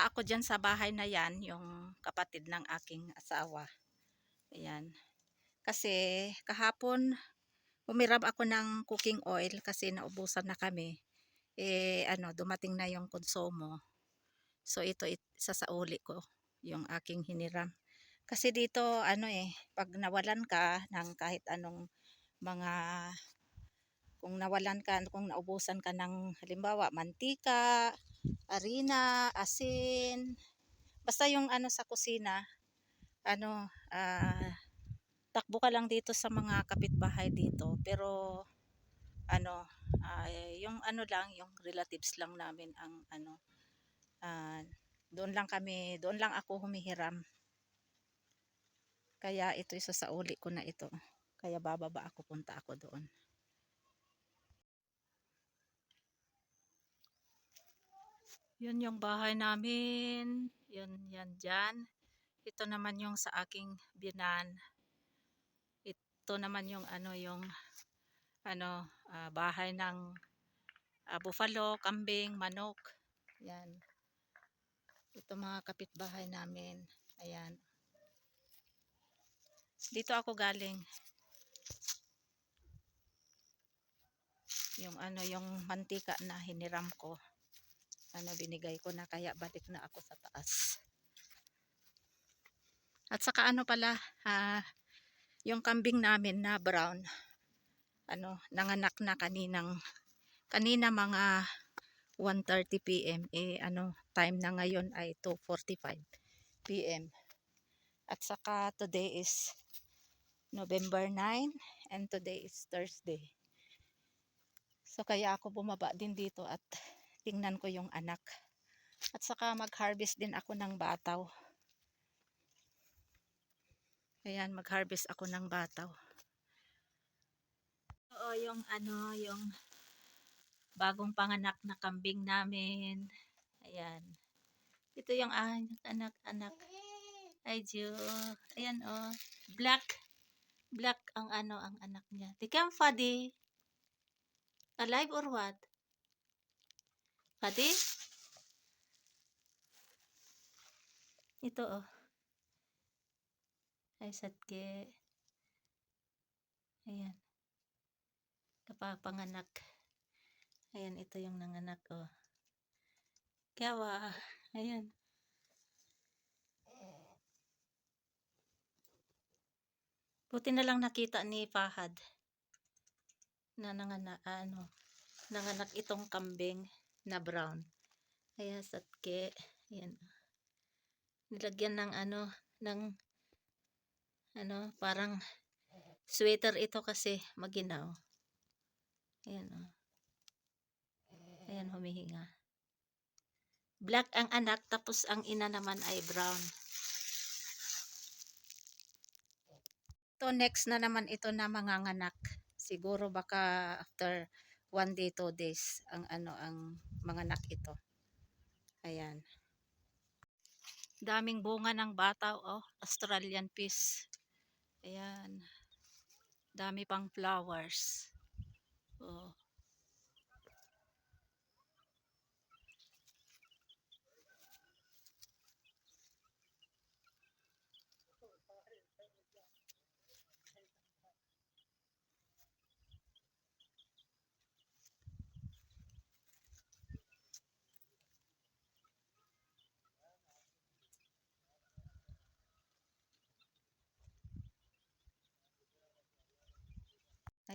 pumunta ako dyan sa bahay na yan, yung kapatid ng aking asawa. Ayan. Kasi kahapon, humiram ako ng cooking oil kasi naubusan na kami. Eh, ano, dumating na yung konsumo. So, ito, it, sasauli ko yung aking hiniram. Kasi dito, ano eh, pag nawalan ka ng kahit anong mga kung nawalan ka, kung naubusan ka ng halimbawa mantika, harina, asin, basta yung ano sa kusina, ano, ah, takbo ka lang dito sa mga kapitbahay dito. Pero, ano, ay yung ano lang, yung relatives lang namin ang ano, ah, doon lang kami, doon lang ako humihiram. Kaya ito isa sa uli ko na ito. Kaya bababa ako, punta ako doon. Yun yung bahay namin. Yun, yan dyan. Ito naman yung sa aking binan. Ito naman yung ano, yung ano, ah, bahay ng ah, buffalo, kambing, manok. Yan. Ito mga kapitbahay namin. Ayan. Dito ako galing. Yung ano, yung mantika na hiniram ko ano binigay ko na kaya balik na ako sa taas. At saka ano pala ah, yung kambing namin na brown ano nanganak na kaninang kanina mga 1:30 PM eh ano time na ngayon ay 2:45 PM at saka today is November 9 and today is Thursday. So kaya ako bumaba din dito at tingnan ko yung anak. At saka mag-harvest din ako ng bataw. Ayan, mag-harvest ako ng bataw. Oo, yung ano, yung bagong panganak na kambing namin. Ayan. Ito yung anak-anak. Ay, Diyo. Ayan, oh. Black. Black ang ano, ang anak niya. Tikam, Fadi. Alive or what? Pati? Ito oh. Ay satke. Ayan. Kapapanganak. Ayan, ito yung nanganak oh. Kawa. Ayan. Buti na lang nakita ni Fahad na nanganak, ano, nanganak itong kambing na brown. Kaya satke, yan. Nilagyan ng ano, ng ano, parang sweater ito kasi maginaw. Ayan o. Oh. Ayan, humihinga. Black ang anak, tapos ang ina naman ay brown. Ito, next na naman ito na manganganak. Siguro baka after one day, two days, ang ano, ang mga nak ito. Ayan. Daming bunga ng bataw, oh. Australian peace. Ayan. Dami pang flowers. Oh.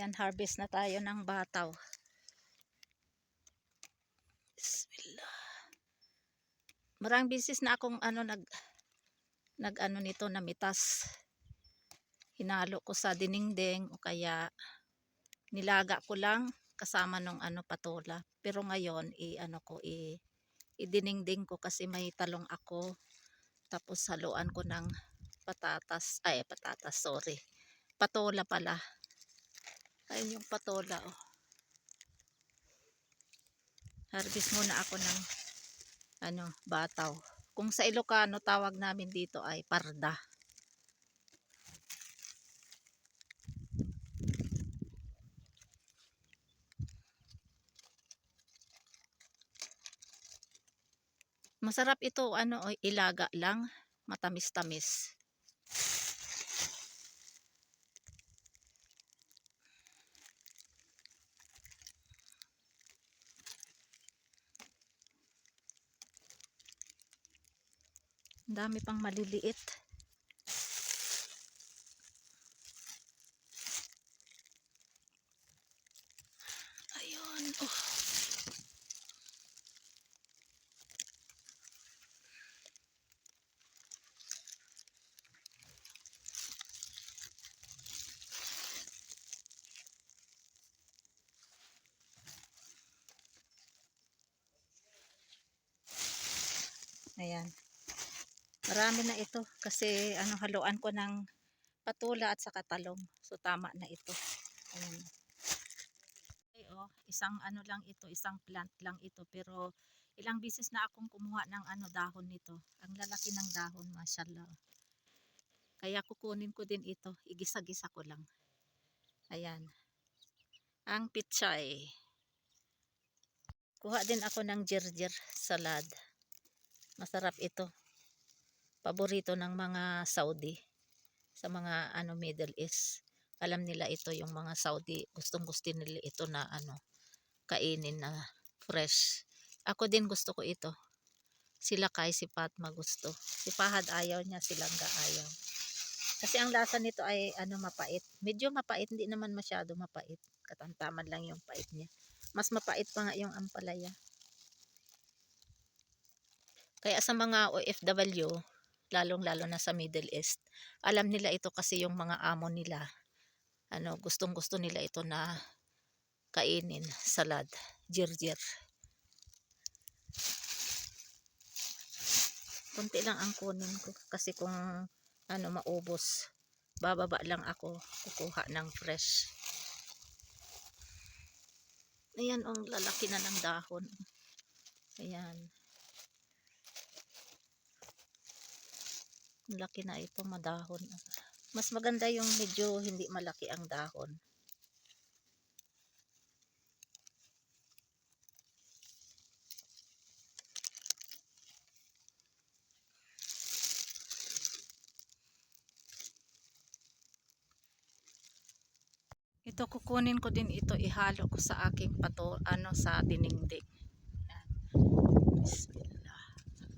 Ayan, harvest na tayo ng bataw. Bismillah. Maraming bisis na akong ano nag nag ano nito na mitas. Hinalo ko sa diningding o kaya nilaga ko lang kasama nung ano patola. Pero ngayon i ano ko i idiningding ko kasi may talong ako. Tapos haluan ko ng patatas, ay patatas, sorry. Patola pala Ayun yung patola oh. Harvest muna ako ng ano, bataw. Kung sa Ilocano tawag namin dito ay parda. Masarap ito, ano, ilaga lang. Matamis-tamis. Dami pang maliliit. Ayun. Oh. Ayan. Marami na ito kasi ano haluan ko ng patula at saka talong. So tama na ito. Ayan. Okay, oh, isang ano lang ito, isang plant lang ito pero ilang bisis na akong kumuha ng ano dahon nito. Ang lalaki ng dahon, mashallah. Kaya kukunin ko din ito, igisa-gisa ko lang. Ayan. Ang pichay. Kuha din ako ng jirjir salad. Masarap ito. Paborito ng mga Saudi. Sa mga ano Middle East. Alam nila ito yung mga Saudi. Gustong gusto nila ito na ano kainin na fresh. Ako din gusto ko ito. Sila kay si Fatma gusto. Si Fahad ayaw niya, silang ga ayaw. Kasi ang lasa nito ay ano mapait. Medyo mapait, hindi naman masyado mapait. Katamtaman lang yung pait niya. Mas mapait pa nga yung ampalaya. Kaya sa mga OFW, lalong-lalo na sa Middle East, alam nila ito kasi yung mga amo nila. Ano, gustong-gusto nila ito na kainin, salad, jirjir. Kunti lang ang kunin ko kasi kung ano maubos, bababa lang ako kukuha ng fresh. Ayan, ang lalaki na ng dahon. Ayan. Ang laki na ito, madahon. Mas maganda yung medyo hindi malaki ang dahon. Ito kukunin ko din ito, ihalo ko sa aking pato, ano sa diningding. Ayan. Bismillah.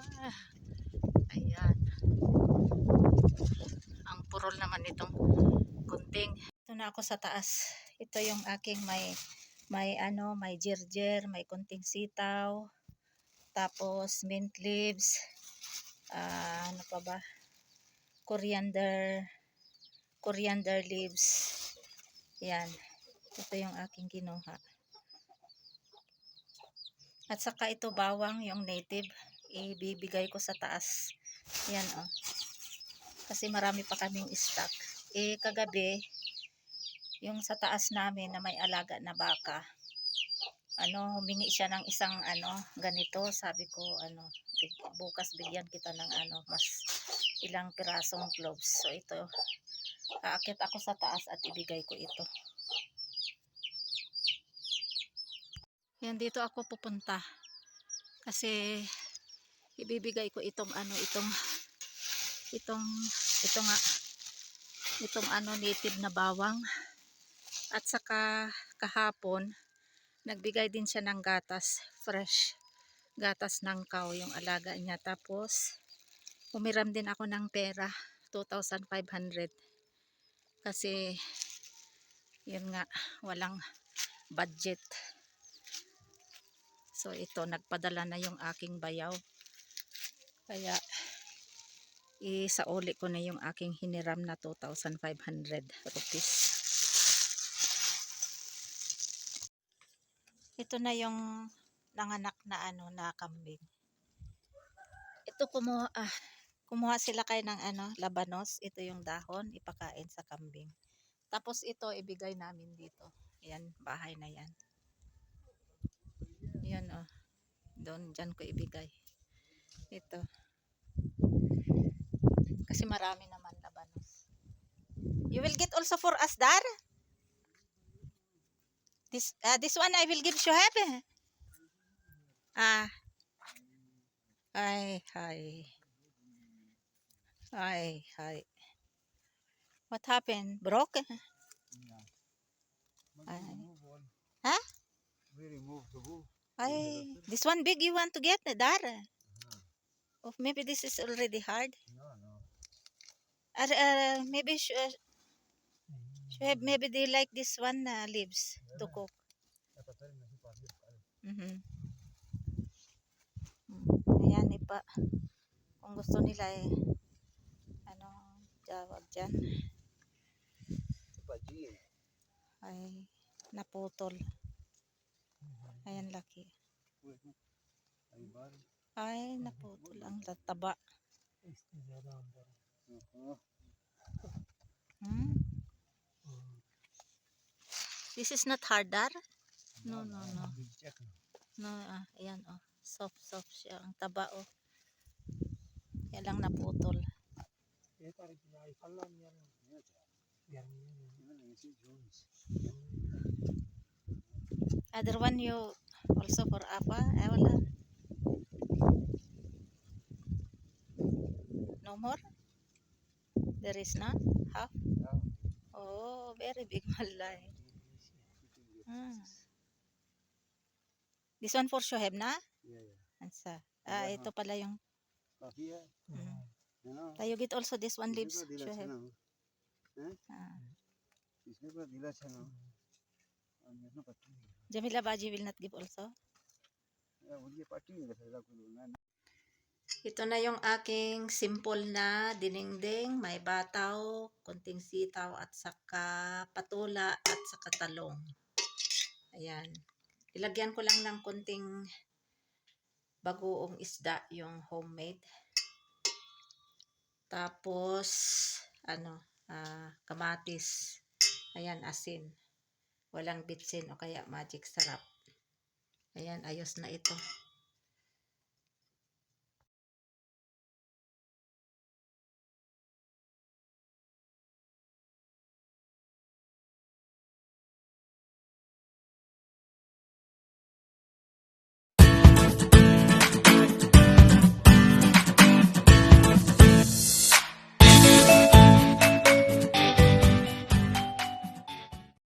Ah, ayan. Ang purol naman itong na ako sa taas. Ito yung aking may may ano, may jirjer, may kunting sitaw, tapos mint leaves, ah, ano pa ba? Coriander, coriander leaves. Yan. Ito yung aking kinuha. At saka ito bawang, yung native, ibibigay ko sa taas. Yan oh. Kasi marami pa kaming stock. Eh kagabi, yung sa taas namin na may alaga na baka, ano, humingi siya ng isang ano, ganito, sabi ko, ano, bukas bigyan kita ng ano, mas ilang pirasong gloves. So ito, Aakyat ako sa taas at ibigay ko ito. Yan dito ako pupunta. Kasi ibibigay ko itong ano itong itong ito nga itong ano native na bawang at saka kahapon nagbigay din siya ng gatas fresh gatas ng cow yung alaga niya. Tapos umiram din ako ng pera 2,500 kasi yun nga walang budget. So ito nagpadala na yung aking bayaw. Kaya isauli ko na yung aking hiniram na 2,500 rupees ito na yung nanganak na ano na kambing ito kumuha ah, kumuha sila kayo ng ano, labanos. Ito yung dahon, ipakain sa kambing. Tapos ito, ibigay namin dito. Ayan, bahay na yan. Yan oh. Doon, dyan ko ibigay. Ito. Kasi marami naman labanos. You will get also for us, Dar? This, uh, this one I will give Shoheb. Ah, Ay, hi. Ay, hi. What happened? Broke? Yeah. Ay. we remove. Huh? We remove the roof. Ay, this one big you want to get, Dara? Oh, maybe this is already hard. No, no. Uh, uh, maybe sh uh, Maybe they like this one na uh, leaves to cook. Mm -hmm. Ayan, eh, ipa. Kung gusto nila eh. Ano, tawag dyan. Ay, naputol. Ayan, laki. Ay, naputol. Ang taba. Hmm? This is not harder? No, no, no. No, ah, ayan oh. Soft, soft siya. Ang taba oh. Kaya lang naputol. Other one you also for apa? Eh, wala. No more? There is none? Half? Oh, very big malay. Mm. This one for Shoheb na? Yeah, yeah. Ansa. Ah, yeah, ito pala yung... Hmm. Oh. Mm. You know, Tayo git also this one leaves, Shoheb. Eh? Ah. Jamila Baji will not give also? Ito na yung aking simple na dinengdeng, may bataw, konting sitaw at saka patula at saka talong. Ayan. Ilagyan ko lang ng konting bagoong isda yung homemade. Tapos ano, ah, kamatis. Ayan, asin. Walang bitsin o kaya magic sarap. Ayan, ayos na ito.